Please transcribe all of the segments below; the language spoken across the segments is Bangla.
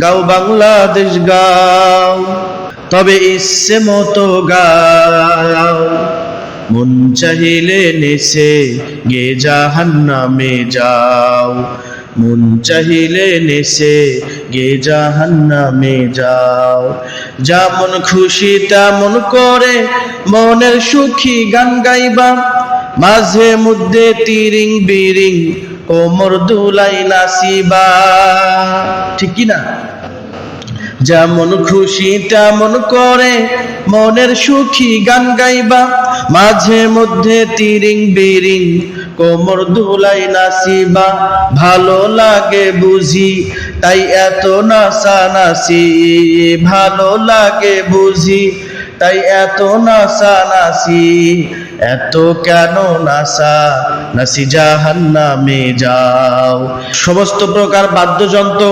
গাও বাংলাদেশ, গাও। তবে ইচ্ছে মতো গাও। মন চাহিলে নেছে গে জাহান্নামে যাও। মন চাহিলে নেছে গে জাহান্নামে যাও। যেমন খুশি তেমন করে মনের সুখী গান গাইবা। মাঝে মধ্যে তিরিং বিরিং কোমর দুলাই নাসিবা। ঠিক না? যেমন খুশি তেমন করে মনের সুখী গান গাইবা। মাঝে মধ্যে তিরিং বিরিং কোমর দুলাই নাসিবা। ভালো লাগে বুঝি, তাই এত নাসা নাসি ভালো লাগে বুঝি তাই এত নাসা নাসি, এত কেন নাসা? নাসি জাহান্নামে যাও। সমস্ত প্রকার বাদ্যযন্ত্র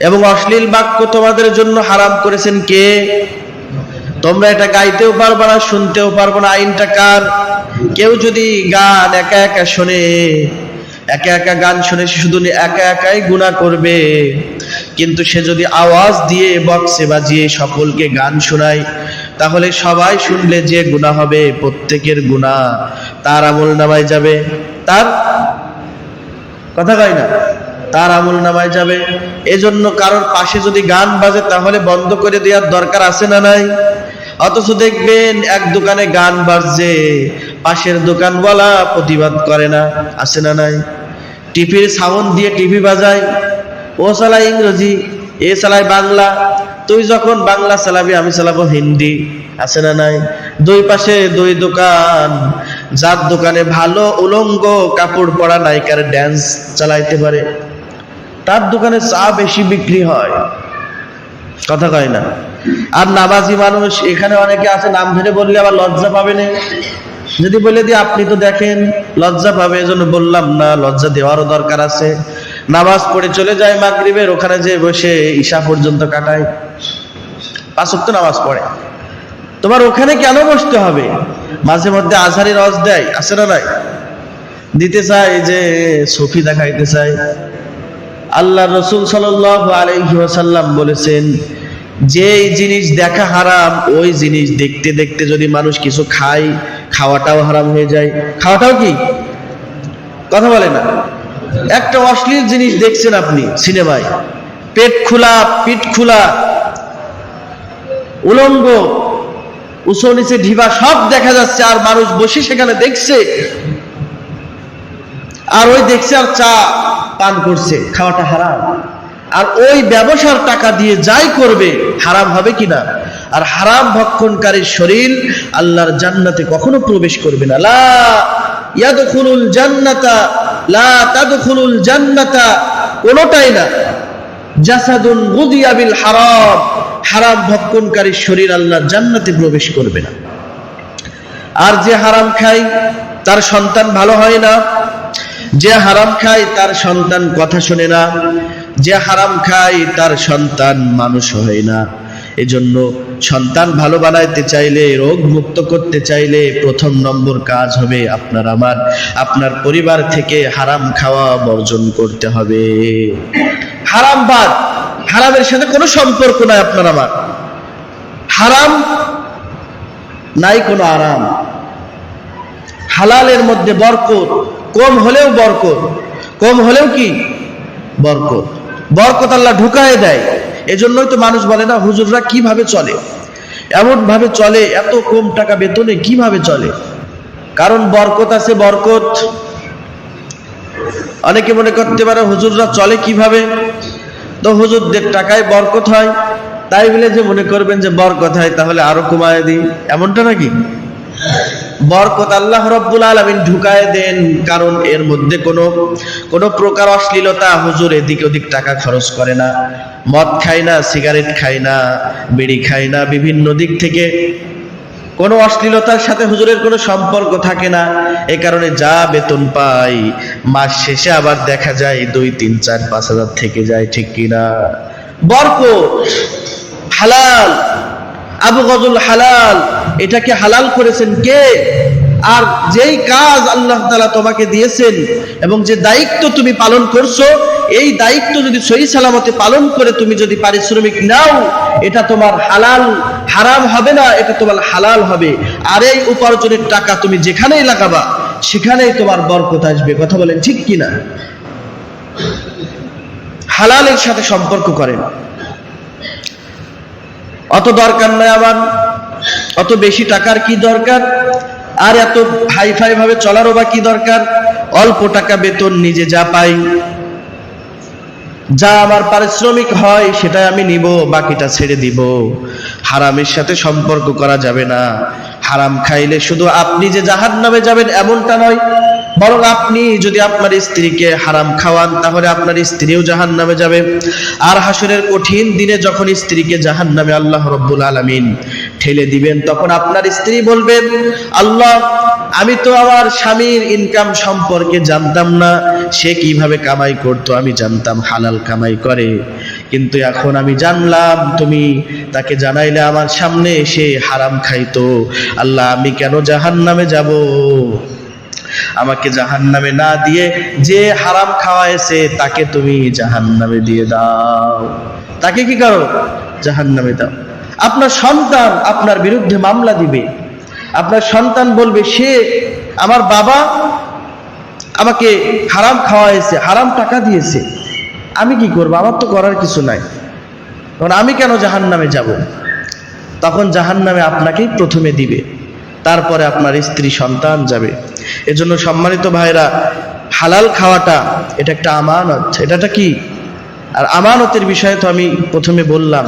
এবং অশ্লীল বাক্য তোমাদের জন্য হারাম করেছেন কে? তোমরা এটা গাইতেও পারবে না, শুনতেও পারবে না। আইনটা কার? কেউ যদি গান একা একা শোনে, একা একা গান শুনে, সে শুধু একা একাই গুণা করবে। কিন্তু সে যদি আওয়াজ দিয়ে বক্সে বাজিয়ে সকলকে গান শোনায় তাহলে সবাই শুনলে যে গুণা হবে, প্রত্যেকের গুণা তার আমল নামায় যাবে। তার কথা কয় না? তার আমল নামায় যাবে। এজন্য কারোর পাশে যদি গান বাজে, তাহলে বন্ধ করে দেওয়ার দরকার আছে না নাই? অথচ দেখবেন এক দোকানে গান বাজছে, পাশের দোকানওয়ালা প্রতিবাদ করে না, আছে না নাই? টিভির সাউন্ড দিয়ে টিভি বাজায়। ও চালায় ইংরেজি, এ চালায় বাংলা তুই যখন বাংলা চালাবি, আমি চালাবো হিন্দি। আছে না নাই? দুই পাশে দুই দোকান। যার দোকানে ভালো উলঙ্গ কাপড় পরা নায়িকার ড্যান্স চালাইতে পারে। তার দোকানে চা বেশি বিক্রি হয়। কথা কয় না? আর নামাজি মানুষ, এখানে অনেকে আছে, নাম ধরে বললে আবার লজ্জা পাবে না। যদি বলে দিই, আপনি তো দেখেন, লজ্জা পাবে, এজন্য বললাম না, লজ্জা দেওয়ারও দরকার আছে। নামাজ পড়ে চলে যায় মাগরিবের, ওখানে যে বসে ঈশা পর্যন্ত কাটায়। পাঁচ ওয়াক্ত নামাজ পড়ে। তোমার ওখানে কেন বসতে হবে? মাঝে মধ্যে আজহারি রস দেয় আসে না নাই? দিতে চায় যে সফি দেখাইতে চায়। আল্লাহ রসুল সাল্লাম বলেছেন যে জিনিস দেখা হারাম, ওই জিনিস দেখতে দেখতে যদি মানুষ কিছু খায়, খাওয়াটাও হারাম হয়ে যায়। খাওয়াটাও কি? কথা বলে না। একটা অশ্লীল জিনিস দেখছেন আপনি সিনেমায়। পেট খোলা, পিঠ খোলা, উলঙ্গ, উঁচু নিচে ঢিবা, সব দেখা যাচ্ছে, আর মানুষ বসে সেখানে দেখছে। আর ওই দেখছে আর চা পান করছে, খাওয়াটা হারাম। আর ওই ব্যবসার টাকা দিয়ে যাই করবে, হারাম হবে কিনা? আর হারাম ভক্ষণকারীর শরীর আল্লাহর জান্নাতে কখনো প্রবেশ করবে না। লা ইয়াদখুলুল জান্নাতা, লা জান্নাতা না। জাসাদুন গুদিয়া বিল হারাম হারাম ভক্ষণকারীর শরীর আল্লাহর জান্নাতে প্রবেশ করবে না। আর যে হারাম খায়, তার সন্তান ভালো হয় না। যে হারাম খায়, তার সন্তান কথা শোনে না। যে হারাম খায়, তার সন্তান মানুষ হয় না। এজন্য সন্তান ভালো বানাইতে চাইলে, রোগ মুক্ত করতে চাইলে প্রথম নম্বর কাজ হবে আপনার আমার, আপনার পরিবার থেকে হারাম খাওয়া বর্জন করতে হবে। হারাম বাদ, হারামের সাথে কোনো সম্পর্ক নাই আপনার আমার। হারাম নাই কোনো আরাম। হালালের মধ্যে বরকত, কম হলেও বরকত। কম হলেও কি? বরকত। বরকত আল্লাহ ঢুকায় দেয়। এজন্যই তো মানুষ বলে না, হুজুররা কীভাবে চলে? এমন ভাবে চলে, এত কম টাকা বেতনে কীভাবে চলে? কারণ বরকত আছে বরকত। অনেকে মনে করতে পারে, হুজুররা চলে কীভাবে? তো হুজুরদের টাকায় বরকত হয়। তাই বলে যে মনে করবেন যে বরকত হয়, তাহলে আরও কমায় দিই। এমনটা নাকি? বরকত আল্লাহ রব্বুল আলমিন ঢুকায় দেন, কারণ এর মধ্যে কোনো কোনো প্রকার অশ্লীলতা হুজুর এদিক ওদিক টাকা খরচ করে না। মদ খায় না, সিগারেট খায় না, বিড়ি খায় না, বিভিন্ন দিক থেকে কোনো অশ্লীলতার সাথে হুজুরের কোনো সম্পর্ক থাকে না। এ কারণে যা বেতন পাই, মাস শেষে আবার দেখা যায় দুই, তিন, চার, পাঁচ হাজার থেকে যায়, ঠিক কিনা? বরকত, হালাল। আবু গজুল হালাল, এটাকে হালাল করেছেন কে? আর যেই কাজ আল্লাহ তালা তোমাকে দিয়েছেন এবং যে দায়িত্ব তুমি পালন করছ, এই দায়িত্ব যদি সহি সালামতে পালন করে তুমি যদি পারিশ্রমিক নাও, এটা তোমার হালাল, হারাম হবে না, এটা তোমার হালাল হবে। আর এই উপার্জনের টাকা তুমি যেখানেই লাগাবা, সেখানেই তোমার বরকত আসবে। কথা বলেন ঠিক কিনা? হালালের সাথে সম্পর্ক করেন। অত দরকার নয় আমার অত বেশি টাকার কি দরকার? আর এত হাই ফাই ভাবে চলারও বা কি দরকার? অল্প টাকা বেতন নিজে যা পাই। যা আমার পারিশ্রমিক হয় সেটা আমি নিব, বাকিটা ছেড়ে দিব। হারামের সাথে সম্পর্ক করা যাবে না। হারাম খাইলে শুধু আপনি যে জাহান নামে যাবেন এমনটা নয় বরং আপনি যদি আপনার স্ত্রীকে হারাম খাওয়ান, তাহলে আপনার স্ত্রীও জাহান নামে যাবে। আর হাসুরের কঠিন দিনে যখন স্ত্রীকে জাহান নামে আল্লাহ রব্বুল আলমিন ঠেলে দিবেন, তখন আপনার স্ত্রী বলবেন, আল্লাহ, আমি তো আমার স্বামীর ইনকাম সম্পর্কে জানতাম না, সে কীভাবে কামাই করতো আমি জানতাম, হালাল কামাই করে। কিন্তু এখন আমি জানলাম, তুমি তাকে জানাইলে আমার সামনে এসে হারাম খাইতো। আল্লাহ, আমি কেন জাহান নামে যাব? আমাকে জাহান নামে না দিয়ে যে হারাম খাওয়াইছে, তাকে তুমি জাহান নামে দিয়ে দাও। তাকে কি করো? জাহান নামে দাও। আপনার সন্তান আপনার বিরুদ্ধে মামলা দিবে। আপনার সন্তান বলবে, সে আমার বাবা আমাকে হারাম খাওয়াইছে, হারাম টাকা দিয়েছে। আমি কি করব? আমার তো করার কিছু নাই। তখন আমি কেন জাহান নামে যাব? তখন জাহান নামে আপনাকেই প্রথমে দিবে। তারপরে আপনার স্ত্রী সন্তান যাবে। এজন্য সম্মানিত ভাইরা হালাল খাওয়াটা, এটা একটা আমানত। এটা কি? আর আমানতের বিষয়ে তো আমি প্রথমে বললাম।